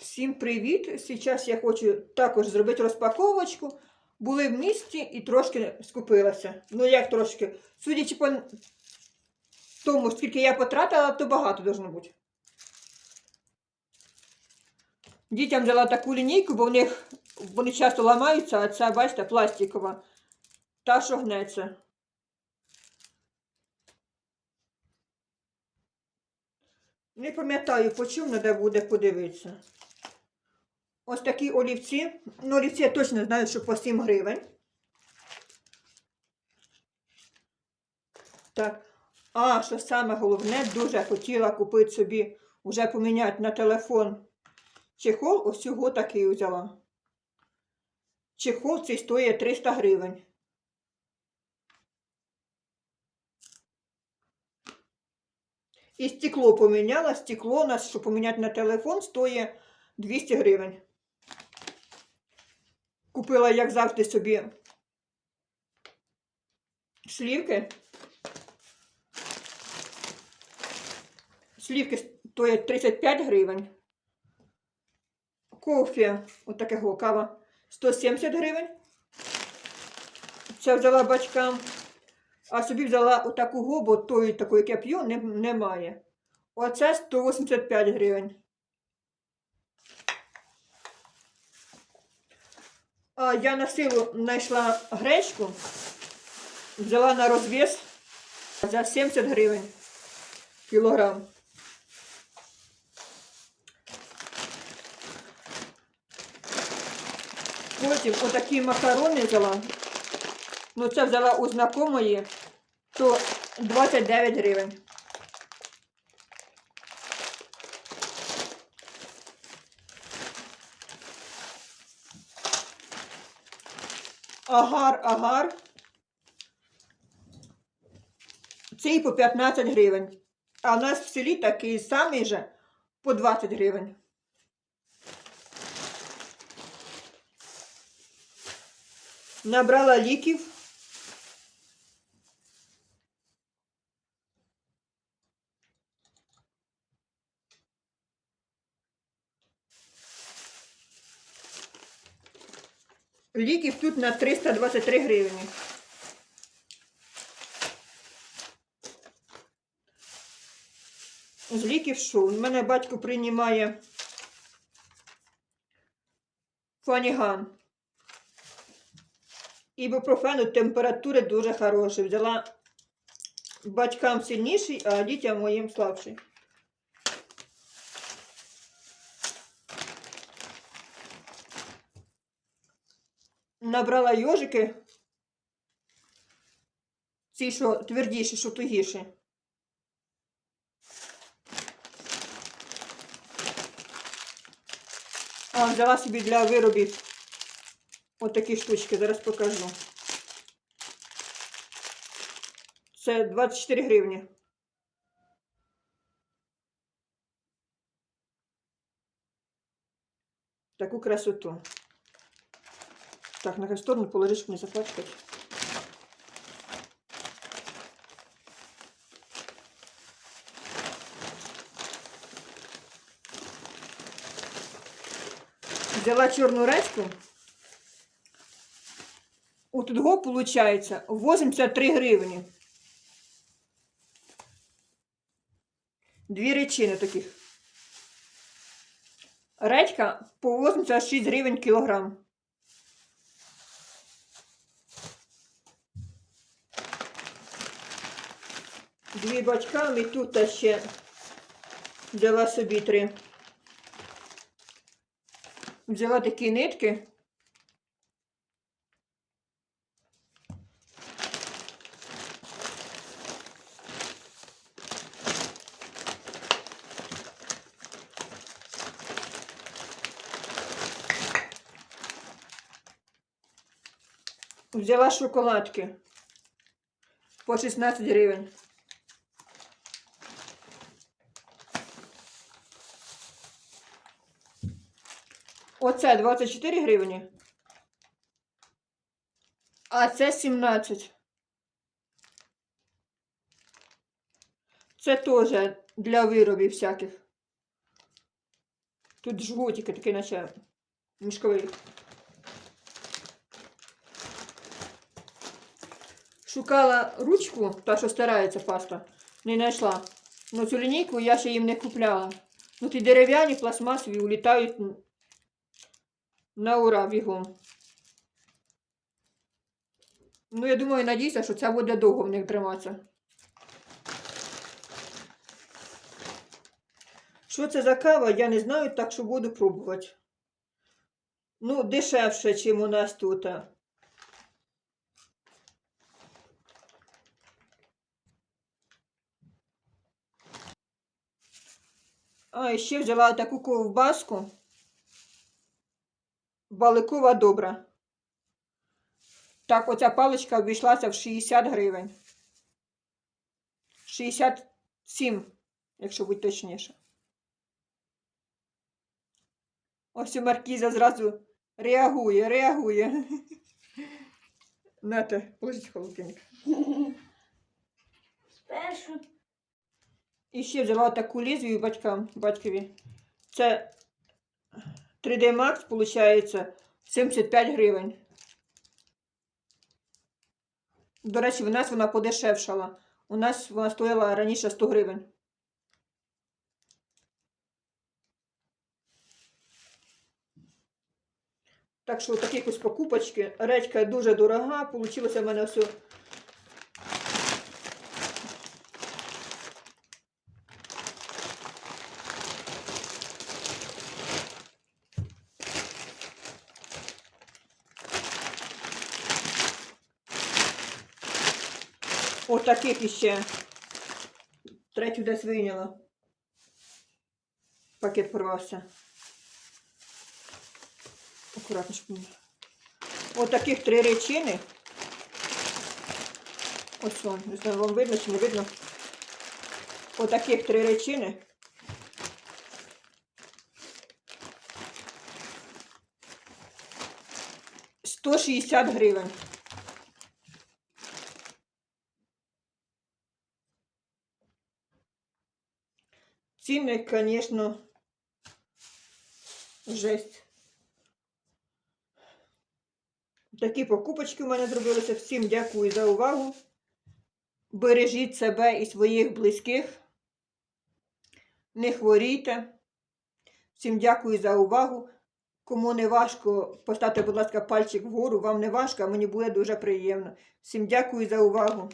Всім привіт! Зараз я хочу також зробити розпаковочку. Були в місті і трошки скупилася. Ну як трошки? Судячи по тому, скільки я потратила, то багато должно бути. Дітям взяла таку лінійку, бо в них вони часто ламаються, а ця, бачите, пластикова. Та, що гнеться. Не пам'ятаю, по чому треба буде подивитися. Ось такі олівці. Ну, олівці я точно знаю, що по 7 гривень. Так. А, що саме головне, дуже хотіла купити собі, вже поміняти на телефон чехол. Ось цього такий взяла. Чехол цей стоїть 300 гривень. І стекло поміняла. Стекло у нас, щоб поміняти на телефон, стоїть 200 гривень. Купила, як завжди, собі слівки. Слівки стоять 35 гривень. Кофе, отакого кава, 170 гривень. Це взяла бачкам. А собі взяла отаку гобу, тої таку, як я п'ю, немає. Оце 185 гривень. Я на силу знайшла гречку, взяла на розв'яз за 70 гривень кілограм. Потім отакі макарони взяла. Ну, це взяла у знакомої, то 29 гривень. Агар, агар. Цей по 15 гривень. А у нас в селі такий самий же по 20 гривень. Набрала ліків. Ліків тут на 323 гривні. З ліків що? У мене батько приймає фаніган. Ібупрофену температури дуже хороші. Взяла батькам сильніший, а дітям моїм слабший. Набрала йожики. Ці, що твердіші, що тугіші. А, взяла собі для виробів отакі штучки, зараз покажу. Це 24 гривні. Таку красоту. Так, на сторону положи, щоб не запачкати. Взяла чорну редьку. У Тутго получается 83 гривні. Дві речини таких. Редька по 86 гривень кілограм. Дві бачкам і тут ще взяла собі три. Взяла такі нитки. Взяла шоколадки по 16 гривень. Оце 24 гривні. А це 17. Це теж для виробів всяких. Тут жгутики такий, наче мішковий. Шукала ручку, та, що старається паста, не знайшла. Ну цю лінійку я ще їм не купляла. Ну ті дерев'яні пластмасові улітають на ура бігом. Ну, я думаю, надіюся, що це буде довго в них триматися. Що це за кава, я не знаю, так що буду пробувати. Ну, дешевше, ніж у нас тут. А, і ще взяла таку ковбаску. Баликова добра. Так, оця паличка обійшлася в 60 гривень. 67, якщо бути точніше. Ось у Маркіза зразу реагує, реагує. Нате, положіть холодильник. Спершу І ще взяла таку лізвію батькам, батькові. Це 3D Max, виходить, 75 гривень. До речі, в нас вона подешевшала. У нас вона стояла раніше 100 гривень. Так що такі ось покупочки. Редька дуже дорога. Получилося в мене все. Отаких іще. Третю десь вийняла. Пакет порвався. Акуратно щоб Отаких три речини. Ось он, не знаю, вам видно чи не видно. Отаких три речини. Сто шістдесят гривень. Ціни, звісно, жесть. Такі покупочки в мене зробилися. Всім дякую за увагу. Бережіть себе і своїх близьких. Не хворійте. Всім дякую за увагу. Кому не важко, поставте, будь ласка, пальчик вгору. Вам не важко, а мені буде дуже приємно. Всім дякую за увагу.